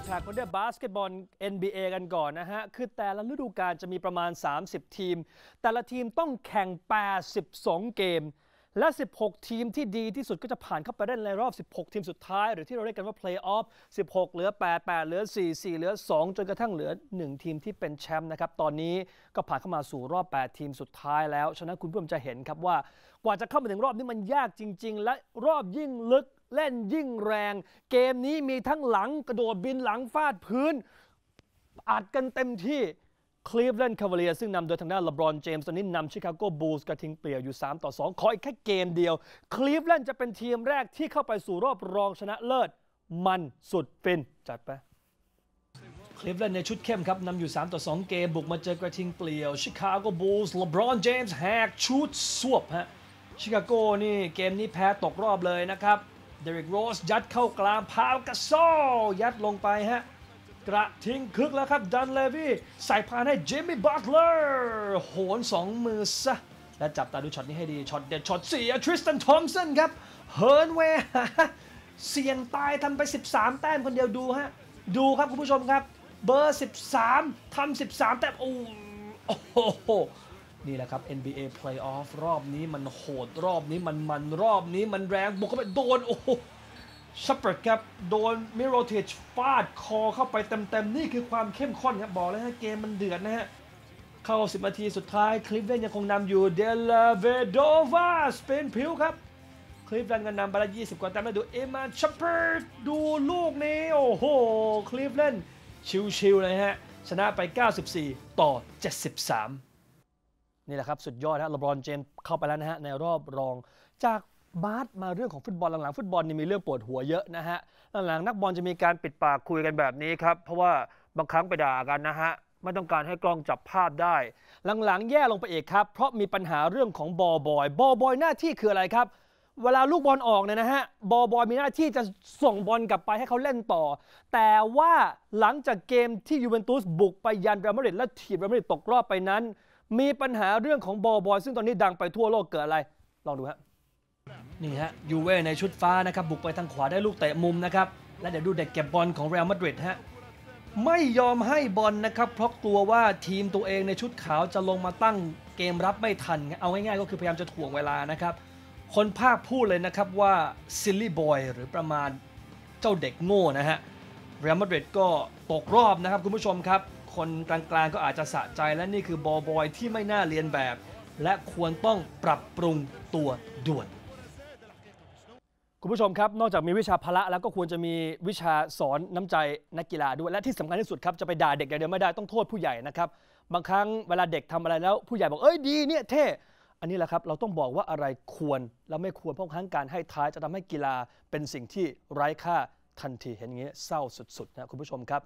ดฉากกันด้วยบาสเกตบอล NBA กันก่อนนะฮะ คือแต่ละฤดูกาลจะมีประมาณ 30 ทีม แต่ละทีมต้องแข่ง 82 เกม และ 16 ทีมที่ดีที่สุดก็จะผ่านเข้าไปเล่นในรอบ 16 ทีมสุดท้าย หรือที่เราเรียกกันว่า Play-off 16 เหลือ 8 8 เหลือ 4 4 เหลือ 2 จนกระทั่งเหลือ 1 ทีมที่เป็นแชมป์นะครับ ตอนนี้ก็ผ่านเข้ามาสู่รอบ 8 ทีมสุดท้ายแล้ว ฉะนั้นคุณผู้ชมจะเห็นครับว่ากว่าจะเข้ามาถึงรอบนี้มันยากจริง ๆ และรอบยิ่งลึก เล่นยิ่งแรง เกมนี้มีทั้งหลังกระโดดบินหลังฟาดพื้น อัดกันเต็มที่คลีฟแลนด์คา v a เลียซึ่งนำโดยทางด้านลบรอนเจมส์ตอนนี้นำชิคาโกบูลส์กระทิงเปลี่ยวอยู่ 3 ต่อ 2 ขออีกแค่เกมเดียว คลีฟแลนด์จะเป็นทีมแรกที่เข้าไปสู่รอบรองชนะเลิศ มันสุดฟิน จัดไปคลีฟแลนด์ในชุดเข้มครับนำอยู่ 3 ต่อ 2 เกม บุกมาเจอกระทิงเปลี่ยวชิคาโกบูลส์ลบรอนเจมส์แฮกชุดสวบฮะชิคาโกนี่เกมนี้แพ้ตกรอบเลยนะครับ เดริกโรสยัดเข้ากลางพาวกาโซยัดลงไปฮะกระทิ้งคึกแล้วครับดันเลวี่ใส่พานให้จิมมี่บัตเลอร์โหนสองมือซะและจับตาดูช็อตนี้ให้ดีช็อตเด็ดช็อตเสียทริสตันทอมสันครับเฮิร์นเวย์เสี่ยงตายทำไป 13 แต้มคนเดียวดูฮะ ดูครับคุณผู้ชมครับ เบอร์ 13ทำ13 แต้มโอ้โอ้โห นี่แหละครับ NBA Playoff รอบนี้มันโหดรอบนี้มันมันรอบนี้มันแรงบุกเข้าไปโดน โอ้โหชัปเปอร์ครับ โดนมิโรเทชฟาดคอเข้าไปเต็มๆ นี่คือความเข้มข้นครับ บอกเลยฮะเกมมันเดือดนะฮะ เข้า 10 นาทีสุดท้าย คลิฟแลนด์ยังคงนำอยู่เดลเวโดวาสเปนผิวครับ คลิฟแลนด์ก็นำไปละ20 กว่าแต้มแล้วดูเอมานชัปเปอร์ดูลูกนี้ โอ้โห คลิฟแลนด์ชิวๆเลยฮะ ชนะไป 94 ต่อ 73 นี่แหละครับ สุดยอดนะลบรอนเจมเข้าไปแล้วนะฮะในรอบรองจากบาสมาเรื่องของฟุตบอลหลังๆฟุตบอลนี่มีเรื่องปวดหัวเยอะนะฮะหลังๆนักบอลจะมีการปิดปากคุยกันแบบนี้ครับเพราะว่าบางครั้งไปด่ากันนะฮะไม่ต้องการให้กล้องจับภาพได้ หลังๆ แย่ลงไปอีกครับ เพราะมีปัญหาเรื่องของบอลบอย บอลบอยหน้าที่คืออะไรครับ เวลาลูกบอลออกเนี่ยนะฮะบอลบอยมีหน้าที่จะส่งบอลกลับไปให้เขาเล่นต่อ แต่ว่าหลังจากเกมที่ยูเวนตุสบุกไปยันเรอัลมาดริดและถีบเรอัลมาดริดตกรอบไปนั้น มีปัญหาเรื่องของบอลบอยซึ่งตอนนี้ดังไปทั่วโลกเกิดอะไร ลองดูฮะนี่ฮะยูเว่ในชุดฟ้านะครับ บุกไปทางขวาได้ลูกเตะมุมนะครับ และเดี๋ยวดูเด็กเก็บบอลของเรอัลมาดริดฮะไม่ยอมให้บอลนะครับ เพราะกลัวว่าทีมตัวเองในชุดขาวจะลงมาตั้งเกมรับไม่ทัน เอาง่ายๆก็คือพยายามจะถ่วงเวลานะครับ คนภาคพูดเลยนะครับว่าซิลลี่บอยหรือประมาณเจ้าเด็กโง่นะฮะเรอัลมาดริดก็ตกรอบนะครับคุณผู้ชมครับ คนกลางๆก็อาจจะสะใจและนี่คือบอบอยที่ไม่น่าเรียนแบบ และควรต้องปรับปรุงตัวด่วน คุณผู้ชมครับ นอกจากมีวิชาพละแล้วก็ควรจะมีวิชาสอนน้ำใจนักกีฬาด้วยและที่สำคัญที่สุดครับจะไปด่าเด็กอย่างเดียวไม่ได้ต้องโทษผู้ใหญ่นะครับบางครั้งเวลาเด็กทำอะไรแล้วผู้ใหญ่บอกเอ้ยดีเนี่ยเท่อันนี้แหละครับเราต้องบอกว่าอะไรควรและไม่ควรเพราะครั้งการให้ท้ายจะทำให้กีฬาเป็นสิ่งที่ไร้ค่าทันทีเห็นอย่างนี้เศร้าสุดๆนะคุณผู้ชมครับ